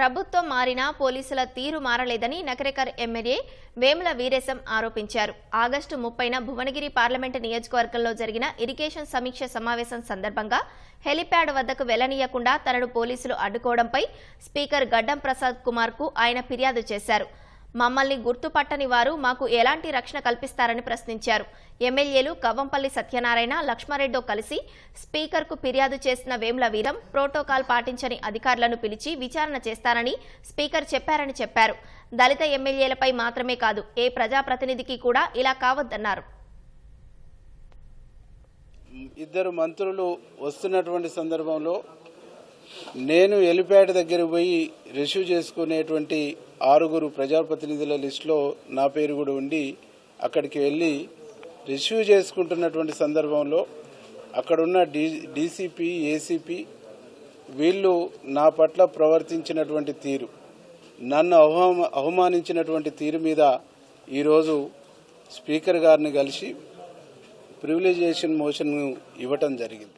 ప్రభుత్వం మారినా పోలీసుల తీరు మారలేదని నకరేకర్ ఎమ్మెల్యే వేముల వీరేశం ఆరోపించారు. ఆగస్టు ముప్పైన భువనగిరి పార్లమెంటు నియోజకవర్గంలో జరిగిన ఇరిగేషన్ సమీక్ష సమావేశం సందర్భంగా హెలిప్యాడ్ వద్దకు వెళ్ళనీయకుండా తనను పోలీసులు అడ్డుకోవడంపై స్పీకర్ గడ్డం ప్రసాద్ కుమార్కు ఆయన ఫిర్యాదు చేశారు. మమ్మల్ని గుర్తుపట్టని వారు మాకు ఎలాంటి రక్షణ కల్పిస్తారని ప్రశ్నించారు. ఎమ్మెల్యేలు కవ్వంపల్లి సత్యనారాయణ లక్ష్మారెడ్డో కలిసి స్పీకర్కు ఫిర్యాదు చేసిన వేముల వీరం ప్రోటోకాల్ పాటించని అధికారులను పిలిచి విచారణ చేస్తారని స్పీకర్ చెప్పారని చెప్పారు. దళిత ఎమ్మెల్యేలపై మాత్రమే కాదు ఏ ప్రజాప్రతినిధికి కూడా ఇలా కావద్దన్నారు. ఇద్దరు మంత్రులు వస్తున్నటువంటి సందర్భంలో నేను ఎలిపేట దగ్గర పోయి రిసీవ్ చేసుకునేటువంటి ఆరుగురు ప్రజాప్రతినిధుల లిస్టులో నా పేరు కూడా ఉండి అక్కడికి వెళ్ళి రిసీవ్ చేసుకుంటున్నటువంటి సందర్భంలో అక్కడున్న డి డీసీపీ ఏసీపీ వీళ్ళు నా పట్ల ప్రవర్తించినటువంటి తీరు నన్ను అవమాన అవమానించినటువంటి తీరు మీద ఈరోజు స్పీకర్ గారిని కలిసి ప్రివిలైజేషన్ మోషన్ ఇవ్వటం జరిగింది.